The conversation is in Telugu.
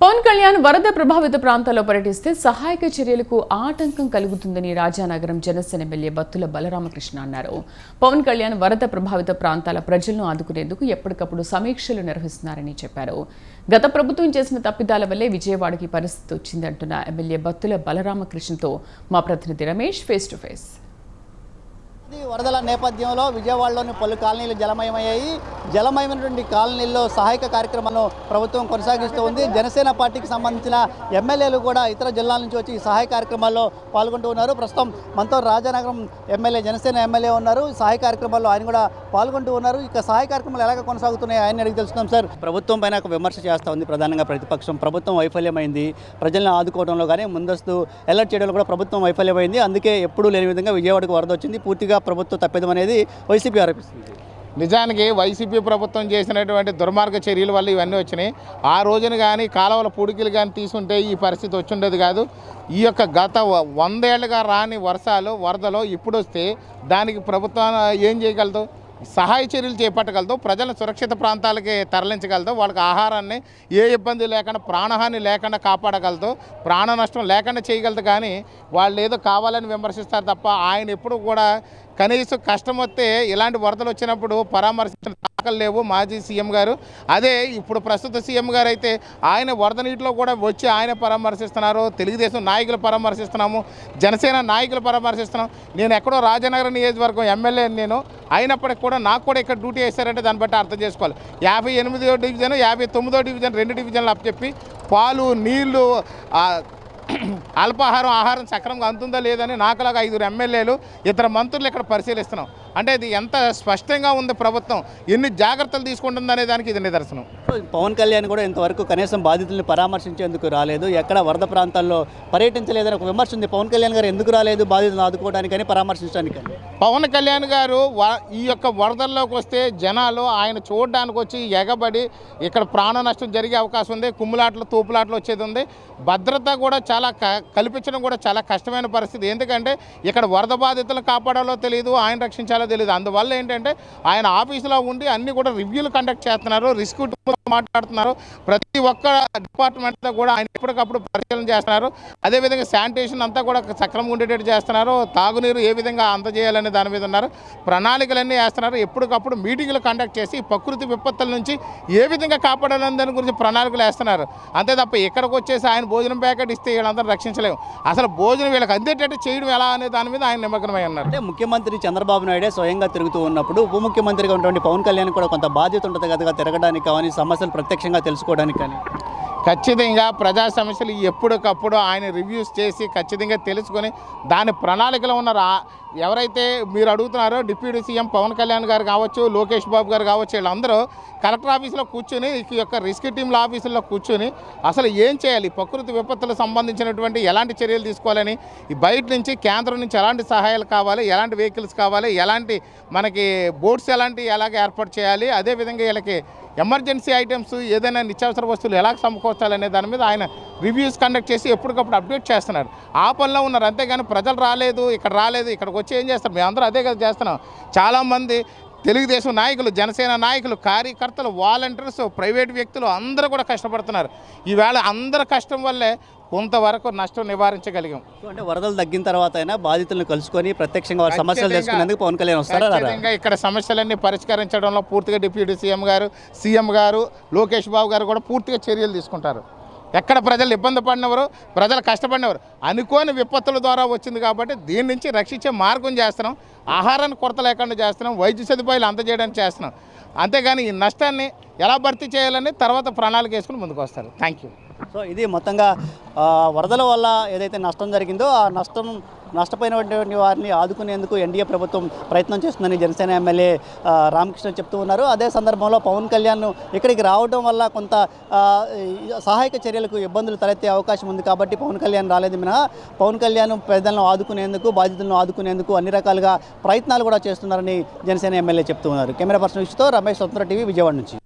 పవన్ కళ్యాణ్ వరద ప్రభావిత ప్రాంతాల్లో పర్యటిస్తే సహాయక చర్యలకు ఆటంకం కలుగుతుందని రాజానగరం జనసేన ఎమ్మెల్యే బత్తుల బలరామకృష్ణ అన్నారు. పవన్ కళ్యాణ్ వరద ప్రభావిత ప్రాంతాల ప్రజలను ఆదుకునేందుకు ఎప్పటికప్పుడు సమీక్షలు నిర్వహిస్తున్నారని చెప్పారు. గత ప్రభుత్వం చేసిన తప్పిదాల వల్లే విజయవాడకి పరిస్థితి వచ్చిందంటున్న ఎమ్మెల్యే బత్తుల బలరామకృష్ణతో మా ప్రతినిధి రమేష్ ఫేస్ టు ఫేస్ వరదల నేపథ్యంలో విజయవాడలోని పలు కాలనీలు జలమయమయ్యాయి. జలమయమైనటువంటి కాలనీల్లో సహాయక కార్యక్రమాలను ప్రభుత్వం కొనసాగిస్తూ ఉంది. జనసేన పార్టీకి సంబంధించిన ఎమ్మెల్యేలు కూడా ఇతర జిల్లాల నుంచి వచ్చి ఈ సహాయ కార్యక్రమాల్లో పాల్గొంటూ ఉన్నారు. ప్రస్తుతం మనతో రాజానగరం ఎమ్మెల్యే జనసేన ఎమ్మెల్యే ఉన్నారు. సహాయ కార్యక్రమాల్లో ఆయన కూడా పాల్గొంటూ ఉన్నారు. ఇక సహాయ కార్యక్రమాలు ఎలాగ కొనసాగుతున్నాయి ఆయన అడిగి తెలుసుకుందాం సార్. ప్రభుత్వం పైన ఒక విమర్శ చేస్తూ ఉంది ప్రధానంగా ప్రతిపక్షం. ప్రభుత్వం వైఫల్యమైంది. ప్రజలను ఆదుకోవడంలో కానీ ముందస్తు అలర్ట్ చేయడంలో కూడా ప్రభుత్వం వైఫల్యమైంది. అందుకే ఎప్పుడూ లేని విధంగా విజయవాడకు వరద వచ్చింది. పూర్తిగా ప్రభుత్వం తప్పిదం అనేది వైసీపీ ఆరోపిస్తుంది. నిజానికి వైసీపీ ప్రభుత్వం చేసినటువంటి దుర్మార్గ చర్యల వల్ల ఇవన్నీ వచ్చినాయి. ఆ రోజున కానీ కాలువల పుడికిలు కానీ తీసుంటే ఈ పరిస్థితి వచ్చుండేది కాదు. ఈ యొక్క గత వందేళ్ళుగా రాని వర్షాలు వరదలు ఇప్పుడు వస్తే దానికి ప్రభుత్వం ఏం చేయగలదు? సహాయ చర్యలు చేపట్టగలదు ప్రజలను సురక్షిత ప్రాంతాలకి తరలించగలదు వాళ్ళకి ఆహారాన్ని ఏ ఇబ్బంది లేకుండా ప్రాణహాని లేకుండా కాపాడగలదు ప్రాణ నష్టం లేకుండా చేయగలదు కానీ వాళ్ళు ఏదో కావాలని విమర్శిస్తారు తప్ప ఆయన ఎప్పుడు కూడా కనీసం కష్టం వస్తే ఇలాంటి వరదలు వచ్చినప్పుడు పరామర్శించిన దాఖలు లేవు మాజీ సీఎం గారు. అదే ఇప్పుడు ప్రస్తుత సీఎం గారు అయితే ఆయన వరద నీటిలో కూడా వచ్చి ఆయన పరామర్శిస్తున్నారు తెలుగుదేశం నాయకులు పరామర్శిస్తున్నాము జనసేన నాయకులు పరామర్శిస్తున్నాం. నేను ఎక్కడో రాజనగరం నియోజకవర్గం ఎమ్మెల్యే నేను. అయినప్పటికి కూడా నాకు కూడా ఇక్కడ డ్యూటీ వేశారంటే దాన్ని బట్టి అర్థం చేసుకోవాలి. యాభై ఎనిమిదో డివిజన్ యాభై తొమ్మిదో డివిజన్ రెండు డివిజన్లు అప్పచెప్పి పాలు నీళ్ళు అల్పాహారం ఆహారం సక్రమంగా అందుతుందా లేదని నాకులాగా ఐదుగురు ఎమ్మెల్యేలు ఇద్దరు మంత్రులు ఇక్కడ పరిశీలిస్తున్నాం. అంటే ఇది ఎంత స్పష్టంగా ఉంది ప్రభుత్వం? ఎన్ని జాగ్రత్తలు తీసుకుంటుందనే దానికి ఇది నిదర్శనం. పవన్ కళ్యాణ్ కూడా ఇంతవరకు కనీసం బాధితుల్ని పరామర్శించేందుకు రాలేదు. ఎక్కడ వరద ప్రాంతాల్లో పర్యటించలేదని ఒక విమర్శ ఉంది. పవన్ కళ్యాణ్ గారు ఎందుకు రాలేదు బాధితులను ఆదుకోవడానికని పరామర్శించడానికి పవన్ కళ్యాణ్ గారు ఈ యొక్క వరదల్లోకి వస్తే జనాలు ఆయన చూడడానికి వచ్చి ఎగబడి ఇక్కడ ప్రాణ నష్టం జరిగే అవకాశం ఉంది. కుమ్ములాటలు తూపులాటలు వచ్చేది ఉంది. భద్రత కూడా చాలా కల్పించడం కూడా చాలా కష్టమైన పరిస్థితి. ఎందుకంటే ఇక్కడ వరద బాధితులను కాపాడాలో తెలియదు ఆయన రక్షించాలో తెలియదు. అందువల్ల ఏంటంటే ఆయన ఆఫీసులో ఉండి అన్ని కూడా రివ్యూలు కండక్ట్ చేస్తున్నారు రిస్క్ మాట్లాడుతున్నారు. ప్రతి ఒక్క డిపార్ట్మెంట్తో కూడా ఆయన ఎప్పటికప్పుడు పరిశీలన చేస్తున్నారు. అదేవిధంగా శానిటేషన్ అంతా కూడా సక్రమంగా ఉండేటట్టు చేస్తున్నారు. తాగునీరు ఏ విధంగా అందజేయాలనే దాని మీద ఉన్నారు. ప్రణాళికలన్నీ వేస్తున్నారు. ఎప్పటికప్పుడు మీటింగ్లు కండక్ట్ చేసి ప్రకృతి విపత్తుల నుంచి ఏ విధంగా కాపాడాలని దాని గురించి ప్రణాళికలు వేస్తున్నారు. అంతే తప్ప ఇక్కడికి వచ్చేసి ఆయన భోజనం ప్యాకెట్ ఇస్తే వీళ్ళందరూ రక్షించలేము. అసలు భోజనం వీళ్ళకి అందేటట్టు చేయడం ఎలా అనే దాని మీద ఆయన నిమగ్నమై ఉన్నారు. అంటే ముఖ్యమంత్రి చంద్రబాబు నాయుడే స్వయంగా తిరుగుతూ ఉన్నప్పుడు ఉప ముఖ్యమంత్రిగా ఉన్నటువంటి పవన్ కళ్యాణ్ కూడా కొంత బాధ్యత ఉంటుంది కదా తిరగడానికి కానీ సమస్యలు ప్రత్యక్షంగా తెలుసుకోవడానికి కానీ. ఖచ్చితంగా ప్రజా సమస్యలు ఎప్పటికప్పుడు ఆయన రివ్యూస్ చేసి ఖచ్చితంగా తెలుసుకొని దాని ప్రణాళికలో ఉన్నారు ఎవరైతే మీరు అడుగుతున్నారో డిప్యూటీ సీఎం పవన్ కళ్యాణ్ గారు కావచ్చు లోకేష్ బాబు గారు కావచ్చు వీళ్ళందరూ కలెక్టర్ ఆఫీసులో కూర్చొని ఈ యొక్క రిస్క్ టీంల ఆఫీసుల్లో కూర్చొని అసలు ఏం చేయాలి? ప్రకృతి విపత్తులకు సంబంధించినటువంటి ఎలాంటి చర్యలు తీసుకోవాలని ఈ బయట నుంచి కేంద్రం నుంచి ఎలాంటి సహాయాలు కావాలి? ఎలాంటి వెహికల్స్ కావాలి? ఎలాంటి మనకి బోట్స్ ఎలాంటి ఎలాగ ఏర్పాటు చేయాలి? అదేవిధంగా వీళ్ళకి ఎమర్జెన్సీ ఐటమ్స్ ఏదైనా నిత్యావసర వస్తువులు ఎలా సమకూర్చాలనే దాని మీద ఆయన రివ్యూస్ కండక్ట్ చేసి ఎప్పటికప్పుడు అప్డేట్ చేస్తున్నారు. ఆ పనిలో ఉన్నారు. అంతేగాని ప్రజలు రాలేదు ఇక్కడ రాలేదు ఇక్కడికి వచ్చి ఏం చేస్తారు మేమందరూ అదే కదా చేస్తున్నాం. చాలామంది తెలుగుదేశం నాయకులు జనసేన నాయకులు కార్యకర్తలు వాలంటీర్స్ ప్రైవేట్ వ్యక్తులు అందరూ కూడా కష్టపడుతున్నారు. ఈవేళ అందరి కష్టం వల్లే కొంతవరకు నష్టం నివారించగలిగాం. అంటే వరదలు తగ్గిన తర్వాత అయినా బాధితులను కలుసుకొని ప్రత్యక్షంగా వారి సమస్యలు. తెలుసుకునేందుకు పవన్ కళ్యాణ్ వస్తారా ఇక్కడ సమస్యలన్నీ పరిష్కరించడంలో పూర్తిగా డిప్యూటీ సీఎం గారు సీఎం గారు లోకేష్ బాబు గారు కూడా పూర్తిగా చర్యలు తీసుకుంటారు. ఎక్కడ ప్రజలు ఇబ్బంది పడినవారు ప్రజలు కష్టపడినవారు అనుకోని విపత్తుల ద్వారా వచ్చింది కాబట్టి దీని నుంచి రక్షించే మార్గం చేస్తున్నాం ఆహారాన్ని కొరత లేకుండా చేస్తున్నాం వైద్య సదుపాయాలు అందజేయడానికి చేస్తున్నాం. అంతేగాని ఈ నష్టాన్ని ఎలా భర్తీ చేయాలని తర్వాత ప్రణాళిక వేసుకుని ముందుకు వస్తారు. థ్యాంక్ యూ సో ఇది మొత్తంగా వరదల వల్ల ఏదైతే నష్టం జరిగిందో ఆ నష్టం నష్టపోయినటువంటి వారిని ఆదుకునేందుకు ఎన్డీఏ ప్రభుత్వం ప్రయత్నం చేస్తుందని జనసేన ఎమ్మెల్యే రామకృష్ణ చెప్తూ ఉన్నారు. అదే సందర్భంలో పవన్ కళ్యాణ్ ఇక్కడికి రావడం వల్ల కొంత సహాయక చర్యలకు ఇబ్బందులు తలెత్తే అవకాశం ఉంది కాబట్టి పవన్ కళ్యాణ్ రాలేదు. మినహా పవన్ కళ్యాణ్ పేదలను ఆదుకునేందుకు బాధితులను ఆదుకునేందుకు అన్ని రకాలుగా ప్రయత్నాలు కూడా చేస్తున్నారని జనసేన ఎమ్మెల్యే చెప్తూ ఉన్నారు. కెమెరా పర్సన్ విషయంతో రమేష్ స్వతంత్ర టీవీ విజయవాడ నుంచి.